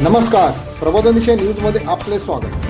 नमस्कार. प्रबोधनिशय न्यूजमध्ये आपले स्वागत.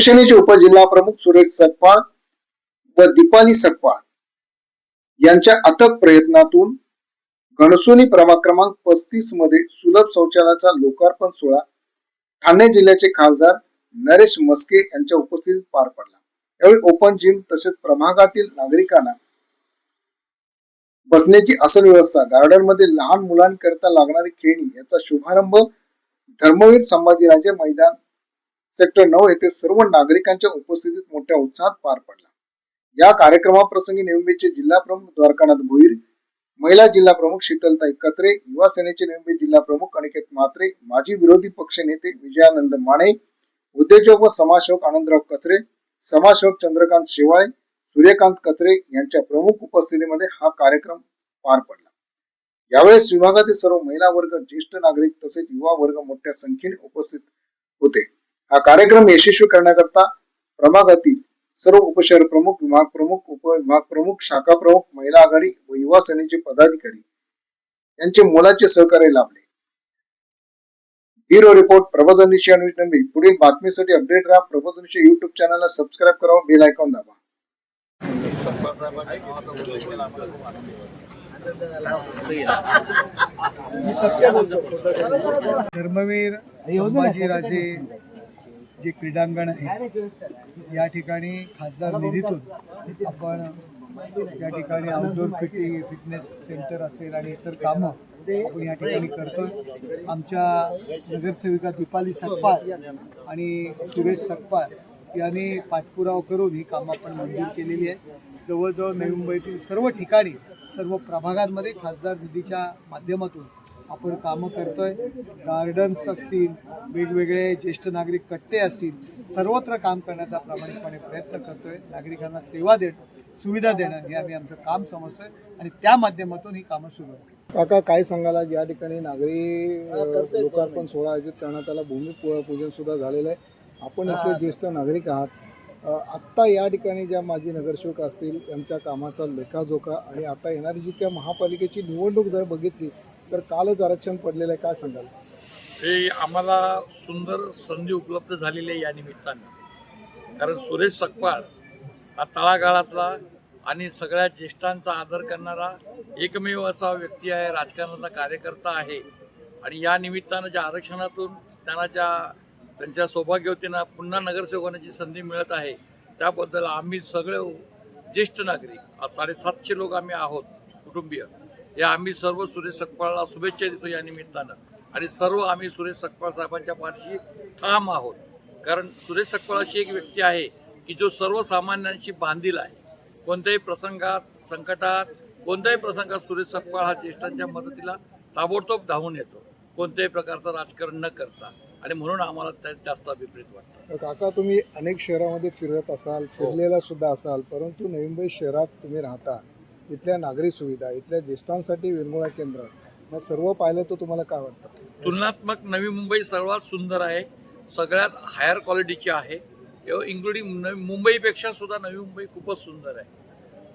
शिवसेनेचे उपजिल्हा प्रमुख सुरेश सकपाळ व दीपाली सकपाळ यांच्या अथक प्रयत्नातून गणसोनी प्रभाग क्रमांक पस्तीसमध्ये सुलभ शौचालयाचा लोकार्पण सोहळा ठाणे जिल्ह्याचे खासदार नरेश मस्के यांच्या उपस्थितीत पार पडला. यावेळी ओपन जिम तसेच प्रभागातील नागरिकांना बसण्याची असल व्यवस्था गार्डनमध्ये लहान मुलांकरिता लागणारी खेळणी याचा शुभारंभ धर्मवीर संभाजीराजे मैदान सेक्टर नऊ येथे सर्व नागरिकांच्या उपस्थितीत मोठ्या उत्साहात पार पडला. या कार्यक्रमाप्रसंगी निवंबीचे जिल्हा प्रमुख द्वारकानाथ भोईर महिला जिल्हा प्रमुख शीतलताई कत्रे युवा सेनेचे निवंबी जिल्हा प्रमुख अनिकेत मात्रे माजी विरोधी पक्ष नेते विजयानंद माने उद्योजक व समाजसेवक आनंदराव कचरे समाजसेवक चंद्रकांत शेवाळे सूर्यकांत कचरे यांच्या प्रमुख उपस्थितीमध्ये हा कार्यक्रम पार पडला. यावेळेस विभागातील सर्व महिला वर्ग ज्येष्ठ नागरिक तसेच युवा वर्ग मोठ्या संख्येने उपस्थित होते. हा कार्यक्रम यशस्वी करण्याकरता प्रभागातील सर्व उपशहर प्रमुख विभाग प्रमुख उपविभाग प्रमुख शाखा प्रमुख महिला आघाडी व युवा सेनेचे पदाधिकारी यांचे मोलाचे सहकार्य लाभले. ब्युरो रिपोर्ट प्रबोधनिशी अनुज पुढील बातमीसाठी अपडेट राहा. प्रबोधनिशी युट्यूब चॅनलला सबस्क्राईब करा बेल आयकॉन दाबा. धर्मवीर संभाजीराजे जे क्रीडांगण आहे या ठिकाणी खासदार निधीतून आपण या ठिकाणी आउटडोर फिटिंग फिटनेस सेंटर असेल आणि इतर कामं आपण या ठिकाणी करतो आमच्या नगरसेविका दीपाली सकपाल आणि सुरेश सकपाल यांनी पाठपुरावा करून ही कामं आपण मंजूर केलेली आहे जवळजवळ नवी मुंबईतील सर्व ठिकाणी सर्व प्रभागांमध्ये खासदार निधीच्या माध्यमातून आपण कामं करतोय. गार्डन्स असतील वेगवेगळे ज्येष्ठ नागरिक कट्टे असतील सर्वत्र काम करण्याचा प्रामाणिकपणे प्रयत्न करतोय. नागरिकांना सेवा देणं सुविधा देणं हे आम्ही आमचं काम समजतोय आणि त्या माध्यमातून ही कामं सुरू आहेत काका काय सांगाल आज? या ठिकाणी नागरी लोकार्पण सोहळा आयोजित करण्यात आला. भूमी पू- पूजन सुद्धा झालेलं आहे. आपण इथे ज्येष्ठ नागरिक आहात. आत्ता या ठिकाणी ज्या माजी नगरसेवक असतील त्यांच्या कामाचा लेखाजोखा आणि आता येणारी जी त्या महापालिकेची निवडणूक जर बघितली तर कालच आरक्षण पडलेलं आहे काय सांगाल? हे आम्हाला सुंदर संधी उपलब्ध झालेली आहे या निमित्तानं. कारण सुरेश सकपाळ हा तळागाळातला आणि सगळ्या ज्येष्ठांचा आदर करणारा एकमेव असा व्यक्ती आहे राजकारणाचा कार्यकर्ता आहे. आणि या निमित्तानं ज्या आरक्षणातून त्यांना ज्या त्यांच्या सौभाग्यवतीनं पुन्हा नगरसेवक होण्याची संधी मिळत आहे त्याबद्दल आम्ही सगळे ज्येष्ठ नागरिक आज साडेसातशे लोक आम्ही आहोत कुटुंबीय. या आम्ही सर्व सुरेश सकपाळला शुभेच्छा देतो या निमित्तानं. आणि सर्व आम्ही सुरेश सकपाळ साहेबांच्या पाठीशी ठाम आहोत. कारण सुरेश सकपाळ अशी एक व्यक्ती आहे की जो सर्वसामान्यांशी बांधील आहे. कोणत्याही प्रसंगात संकटात कोणत्याही प्रसंगात सुरेश सकपाळ हा ज्येष्ठांच्या मदतीला ताबडतोब धावून येतो. कोणत्याही प्रकारचं राजकारण न करता. आणि म्हणून आम्हाला त्यात जास्त अभिप्रेत वाटतं. काका तुम्ही अनेक शहरामध्ये फिरत असाल फिरलेला सुद्धा असाल परंतु नवी मुंबई शहरात तुम्ही राहता. इथल्या नागरी सुविधा इथल्या ज्येष्ठांसाठी विरंगुळा केंद्र या सर्व पाहिलं तर तुम्हाला काय वाटतं? तुलनात्मक नवी मुंबई सर्वात सुंदर आहे सगळ्यात हायर क्वालिटीची आहे. इन्क्लुडिंग नवी मुंबईपेक्षा सुद्धा नवी मुंबई खूपच सुंदर आहे.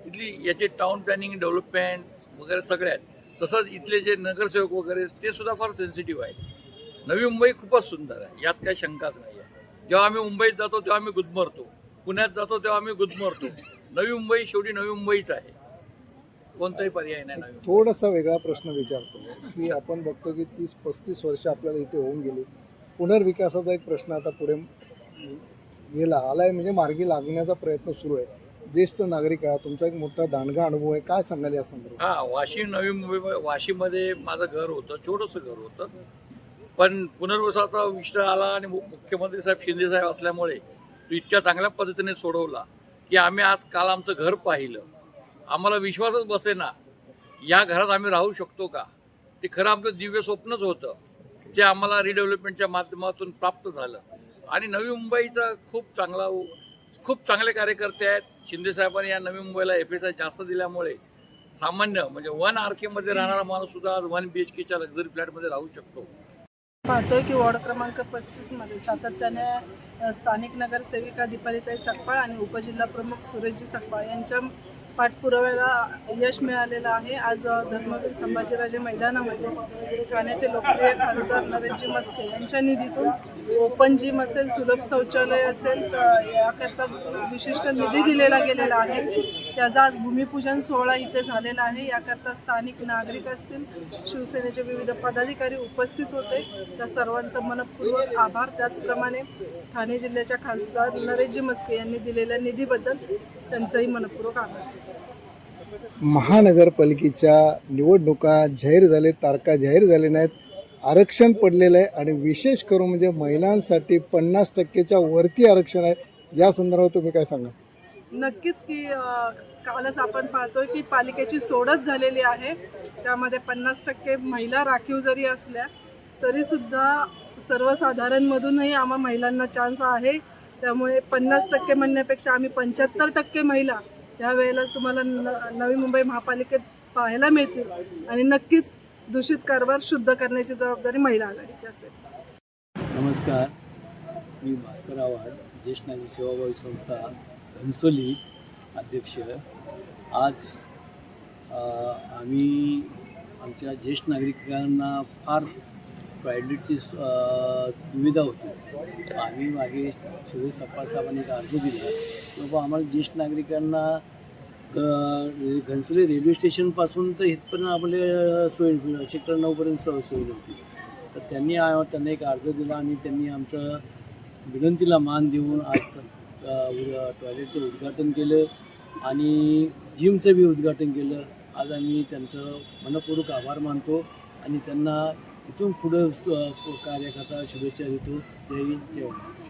इथली याची टाउन प्लॅनिंग डेव्हलपमेंट वगैरे सगळ्यात तसंच इथले जे नगरसेवक वगैरे ते सुद्धा फार सेन्सिटिव्ह आहेत. नवी मुंबई खूपच सुंदर आहे यात काही शंकाच नाही आहे जेव्हा आम्ही मुंबईत जातो तेव्हा आम्ही गुदमरतो. पुण्यात जातो तेव्हा आम्ही गुदमरतो. नवी मुंबई शेवटी नवी मुंबईच आहे. कोणताही पर्याय नाही थोडासा वेगळा प्रश्न विचारतो की आपण बघतो की तीस पस्तीस वर्ष आपल्याला इथे होऊन गेली. पुनर्विकासाचा एक प्रश्न आता पुढे गेला. आलाय म्हणजे मार्गी लागण्याचा प्रयत्न सुरू आहे. ज्येष्ठ नागरिक आहात तुमचा एक मोठा दांडगा अनुभव आहे. काय सांगाल या संदर्भात? हा वाशी नवी मुंबई वाशीमध्ये माझं घर होतं छोटंसं घर होतं. पण पुनर्वसाचा विषय आला आणि मुख्यमंत्री साहेब शिंदे साहेब असल्यामुळे तो इतक्या चांगल्या पद्धतीने सोडवला की आम्ही आज काल आमचं घर पाहिलं. आम्हाला विश्वासच बसेना. या घरात आम्ही राहू शकतो का? ते खरं आमचं दिव्य स्वप्नच होतं. ते आम्हाला रिडेव्हलपमेंटच्या माध्यमातून प्राप्त झालं. आणि नवी मुंबईचा खूप चांगला खूप चांगले कार्यकर्ते आहेत. शिंदे साहेबांनी या नवी मुंबईला एफ एस आय जास्त दिल्यामुळे सामान्य म्हणजे वन आरमध्ये राहणारा माणूस सुद्धा आज वन बी एच केच्या लक्झरी फ्लॅटमध्ये राहू शकतो. पाहतोय की वॉर्ड क्रमांक पस्तीसमध्ये सातत्याने स्थानिक नगरसेविका दीपालीताई सकपाळ आणि उपजिल्हा प्रमुख सुरेशजी सकपाळ यांच्या पाठपुराव्याला यश मिळालेलं आहे. आज धर्मवीर संभाजीराजे मैदानामध्ये ठाण्याचे लोकप्रिय खासदार नरेशजी मस्के यांच्या निधीतून ओपन जिम असेल सुलभ शौचालय असेल तर याकरता विशिष्ट निधी दिलेला गेलेला आहे. त्याचा आज भूमिपूजन सोहळा इथे झालेला आहे. याकरता स्थानिक नागरिक असतील शिवसेनेचे विविध पदाधिकारी उपस्थित होते. त्या सर्वांचं मनपूर्वक आभार. त्याचप्रमाणे ठाणे जिल्ह्याच्या खासदार नरेशजी मस्के यांनी दिलेल्या निधीबद्दल त्यांचंही मनपूर्वक आभार. महानगरपालिकेच्या निवडणुका जाहीर झाले तारखा जाहीर झाले नाहीत. आरक्षण पडलेलं आहे आणि विशेष करून म्हणजे महिलांसाठी पन्नास टक्केच्या वरती आरक्षण आहे. या संदर्भात तुम्ही काय सांगा नक्कीच की कालच आपण पाहतोय की पालिकेची सोडत झालेली आहे. त्यामध्ये पन्नास टक्के महिला राखीव जरी असल्या तरी सुद्धा सर्वसाधारणमधूनही आम्हा महिलांना चान्स आहे. त्यामुळे पन्नास टक्के म्हणण्यापेक्षा आम्ही पंच्याहत्तर टक्के महिला या वेळेला तुम्हाला न नवी मुंबई महापालिकेत पाहायला मिळतील. आणि नक्कीच दूषित कारभार शुद्ध करण्याची जबाबदारी महिला आघाडीची असेल. नमस्कार. मी भास्कर आव्हाड ज्येष्ठ नागरी सेवाभावी संस्था घनसोली अध्यक्ष. आज आम्ही आमच्या ज्येष्ठ नागरिकांना फार टॉयलेटची दुविधा होती. आम्ही मागे सुरेश सप्पा साहेबांनी एक अर्ज दिला. बाबा आम्हाला ज्येष्ठ नागरिकांना ग- घनसोली रेल्वे स्टेशनपासून तर इथपर्यंत आपले सोय सेक्टर नऊपर्यंत सोय सोय नव्हती तर त्यांनी त्यांना एक अर्ज दिला आणि त्यांनी आमचं विनंतीला मान देऊन आज टॉयलेटचं उद्घाटन केलं आणि जिमचं बी उद्घाटन केलं. आज आम्ही त्यांचं मनपूर्वक आभार मानतो आणि त्यांना इथून पुढं कार्यकर्ता शुभेच्छा देतो. जय हिंद जय